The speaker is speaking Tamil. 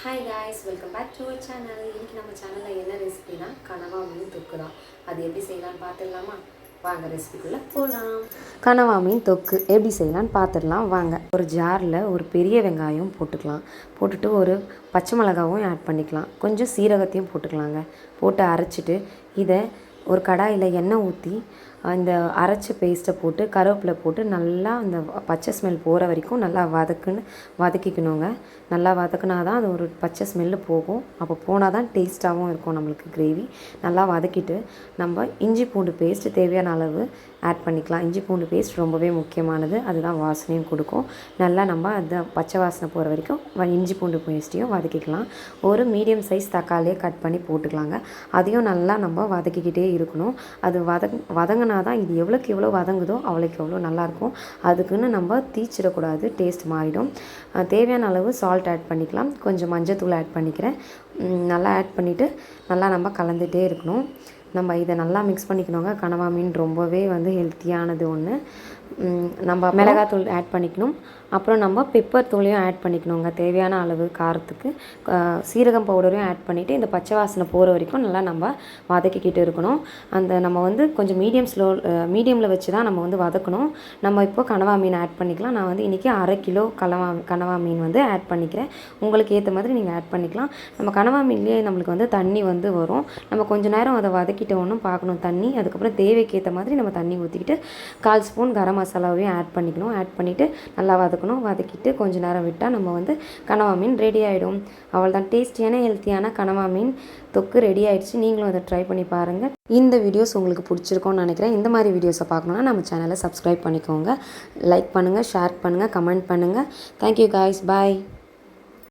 Hi guys welcome back to our channel இன்னைக்கு நம்ம சேனலில் என்ன ரெசிபினா கனவா மீன் தொக்கு தான். அது எப்படி செய்யலாம்னு பார்த்துடலாமா? வாங்க ரெசிபிக்குள்ளே போகலாம் கனவா மீன் தொக்கு எப்படி செய்யலாம்னு பார்த்துடலாம். வாங்க ஒரு ஜாரில் ஒரு பெரிய வெங்காயம் போட்டுக்கலாம். போட்டுட்டு ஒரு பச்சை மிளகாவும் ஆட் பண்ணிக்கலாம். கொஞ்சம் சீரகத்தையும் போட்டுக்கலாங்க. போட்டு அரைச்சிட்டு இதை ஒரு கடாயில் எண்ணெய் ஊற்றி அந்த அரைச்ச பேஸ்ட்டை போட்டு கருவேப்பிலை போட்டு நல்லா அந்த பச்சை ஸ்மெல் போகிற வரைக்கும் நல்லா வதக்குன்னு வதக்கிக்கணுங்க. நல்லா வதக்குனா தான் அது ஒரு பச்சை ஸ்மெல்லு போகும். அப்போ போனால் தான் டேஸ்ட்டாகவும் இருக்கும் நம்மளுக்கு கிரேவி நல்லா வதக்கிட்டு நம்ம இஞ்சி பூண்டு பேஸ்ட்டு தேவையான அளவு ஆட் பண்ணிக்கலாம். இஞ்சி பூண்டு பேஸ்ட் ரொம்பவே முக்கியமானது. அதுதான் வாசனையும் கொடுக்கும். நல்லா நம்ம அந்த பச்சை வாசனை போகிற வரைக்கும் வ- இஞ்சி பூண்டு பேஸ்ட்டையும் வதக்கிக்கலாம். ஒரு மீடியம் சைஸ் தக்காளியை கட் பண்ணி போட்டுக்கலாங்க. அதையும் நல்லா நம்ம வதக்கிக்கிட்டே இருக்கணும். அது வதங் வதங்கினா தான் இது எவ்வளோக்கு எவ்வளோ வதங்குதோ அவ்வளோக்கு எவ்வளோ நல்லாயிருக்கும். அதுக்குன்னு நம்ம தீச்சிடக்கூடாது. டேஸ்ட் மாறிடும். தேவையான அளவு சால்ட் ஆட் பண்ணிக்கலாம். கொஞ்சம் மஞ்சத்தூள் ஆட் பண்ணிக்கிறேன். நல்லா ஆட் பண்ணிவிட்டு நல்லா நம்ம கலந்துகிட்டே இருக்கணும். நம்ம இதை நல்லா மிக்ஸ் பண்ணிக்கணுங்க. கனவா மீன் ரொம்பவே வந்து ஹெல்த்தியானது ஒன்று நம்ம மிளகாத்தூள் ஆட் பண்ணிக்கணும். அப்புறம் நம்ம பெப்பர் தூளையும் ஆட் பண்ணிக்கணுங்க. தேவையான அளவு காரத்துக்கு. சீரகம் பவுடரையும் ஆட் பண்ணிவிட்டு இந்த பச்சை வாசனை போகிற வரைக்கும் நல்லா நம்ம வதக்கிக்கிட்டு இருக்கணும். அந்த நம்ம வந்து கொஞ்சம் மீடியம் ஸ்லோ மீடியமில் வச்சு தான் நம்ம வந்து வதக்கணும். நம்ம இப்போ கனவா மீன் ஆட் பண்ணிக்கலாம். நான் வந்து இன்றைக்கி அரை கிலோ கனவா கனவா மீன் வந்து ஆட் பண்ணிக்கிறேன். உங்களுக்கு ஏற்ற மாதிரி நீங்கள் ஆட் பண்ணிக்கலாம். நம்ம கனவா மீன்லேயே நம்மளுக்கு வந்து தண்ணி வந்து வரும். நம்ம கொஞ்ச நேரம் அதை வதக்கிட்டோன்னு பார்க்கணும். தண்ணி அதுக்கப்புறம் தேவைக்கு ஏற்ற மாதிரி நம்ம தண்ணி ஊற்றிக்கிட்டு கால் ஸ்பூன் கரம் மசாலாவையும் ஆட் பண்ணிக்கணும். ஆட் பண்ணிவிட்டு நல்லா வதக்கணும். வதக்கிட்டு கொஞ்ச நேரம் விட்டால் நம்ம வந்து கனவா மீன் ரெடி ஆகிடும் அவ்வளோதான் டேஸ்டியான ஹெல்த்தியான கனவா மீன் தொக்கு ரெடி ஆகிடுச்சு நீங்களும் அதை ட்ரை பண்ணி பாருங்கள் இந்த வீடியோஸ் உங்களுக்கு பிடிச்சிருக்கும்னு நினைக்கிறேன். இந்த மாதிரி வீடியோஸை பார்க்கணுன்னா நம்ம சேனலை சப்ஸ்கிரைப் பண்ணிக்கோங்க. லைக் பண்ணுங்கள் ஷேர் பண்ணுங்கள் கமெண்ட் பண்ணுங்கள் தேங்க்யூ காய்ஸ் பாய்